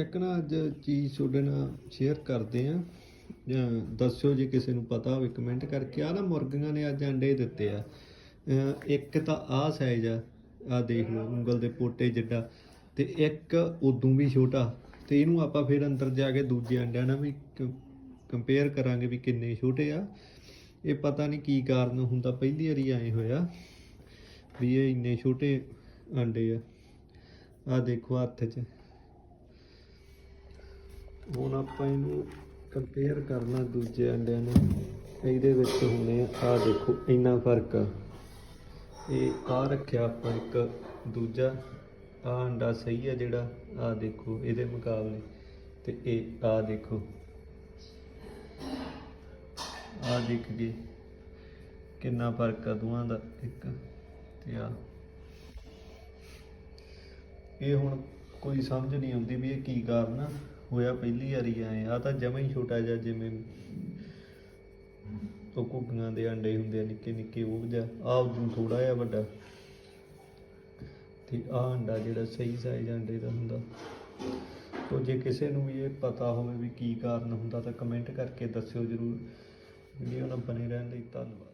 ਇੱਕ ਨਾ ਅੱਜ ਚੀਜ਼ ਤੁਹਾਡੇ ਨਾਲ ਸ਼ੇਅਰ ਕਰਦੇ ਆ ਦੱਸਿਓ ਜੇ ਕਿਸੇ ਨੂੰ ਪਤਾ ਹੋਵੇ ਕਮੈਂਟ ਕਰਕੇ। ਆ ਨਾ ਮੁਰਗੀਆਂ ਨੇ ਅੱਜ ਅੰਡੇ ਦਿੱਤੇ ਆ। ਇੱਕ ਤਾਂ ਆਹ ਸਾਈਜ਼ ਆ ਆ ਦੇਖ ਲਓ, ਉਂਗਲ ਦੇ ਪੋਟੇ ਜਿੱਡਾ। ਤੇ ਇੱਕ ਉਦੋਂ ਵੀ ਛੋਟਾ। ਤੇ ਇਹਨੂੰ ਆਪਾਂ ਫਿਰ ਅੰਦਰ ਜਾ ਕੇ ਦੂਜੇ ਅੰਡਿਆਂ ਨਾਲ ਵੀ ਕੰਪੇਅਰ ਕਰਾਂਗੇ ਵੀ ਕਿੰਨੇ ਛੋਟੇ ਆ। ਇਹ ਪਤਾ ਨਹੀਂ ਕੀ ਕਾਰਨ ਹੁੰਦਾ, ਪਹਿਲੀ ਵਾਰੀ ਆਏ ਹੋਇਆ ਵੀ ਇਹ ਇੰਨੇ ਛੋਟੇ ਅੰਡੇ ਆ। ਆ ਦੇਖੋ ਹੱਥ 'ਚ। ਹੁਣ ਆਪਾਂ ਇਹਨੂੰ ਕੰਪੇਅਰ ਕਰਨਾ ਦੂਜੇ ਅੰਡਿਆਂ ਨੂੰ। ਇਹਦੇ ਵਿੱਚ ਹੁਣੇ ਆ ਆਹ ਦੇਖੋ, ਇੰਨਾ ਫ਼ਰਕ ਆ। ਇਹ ਆ ਰੱਖਿਆ ਆਪਾਂ ਇੱਕ ਦੂਜਾ। ਆ ਅੰਡਾ ਸਹੀ ਆ ਜਿਹੜਾ, ਆ ਦੇਖੋ, ਇਹਦੇ ਮੁਕਾਬਲੇ। ਤੇ ਇਹ ਆ ਦੇਖੋ। ਆ ਦੇਖ ਗਏ ਕਿੰਨਾ ਫ਼ਰਕ ਆ ਦੋਵਾਂ ਦਾ ਇੱਕ ਤੇ ਆ। ਇਹ ਹੁਣ ਕੋਈ ਸਮਝ ਨਹੀਂ ਆਉਂਦੀ ਵੀ ਇਹ ਕੀ ਕਾਰਨ ਆ। ਹੋਇਆ ਪਹਿਲੀ ਵਾਰੀ ਆਏ ਆ। ਤਾਂ ਜਮਾ ਹੀ ਛੋਟਾ ਜਿਹਾ, ਜਿਵੇਂ ਉਹ ਘੁੱਗੀਆਂ ਦੇ ਅੰਡੇ ਹੁੰਦੇ ਆ, ਨਿੱਕੇ ਨਿੱਕੇ, ਉਹ ਜਿਹਾ। ਆ ਉਦੋਂ ਥੋੜਾ ਜਿਹਾ ਵੱਡਾ। ਤੇ ਆ ਅੰਡਾ ਜਿਹੜਾ ਸਹੀ ਸਾਈਜ਼ ਅੰਡੇ ਦਾ ਹੁੰਦਾ। ਤੋ ਜੇ ਕਿਸੇ ਨੂੰ ਵੀ ਇਹ ਪਤਾ ਹੋਵੇ ਵੀ ਕੀ ਕਾਰਨ ਹੁੰਦਾ, ਤਾਂ ਕਮੈਂਟ ਕਰਕੇ ਦੱਸਿਓ ਜਰੂਰ। ਵੀਡੀਓ ਨਾਲ ਬਣੇ ਰਹਿਣ ਲਈ ਧੰਨਵਾਦ।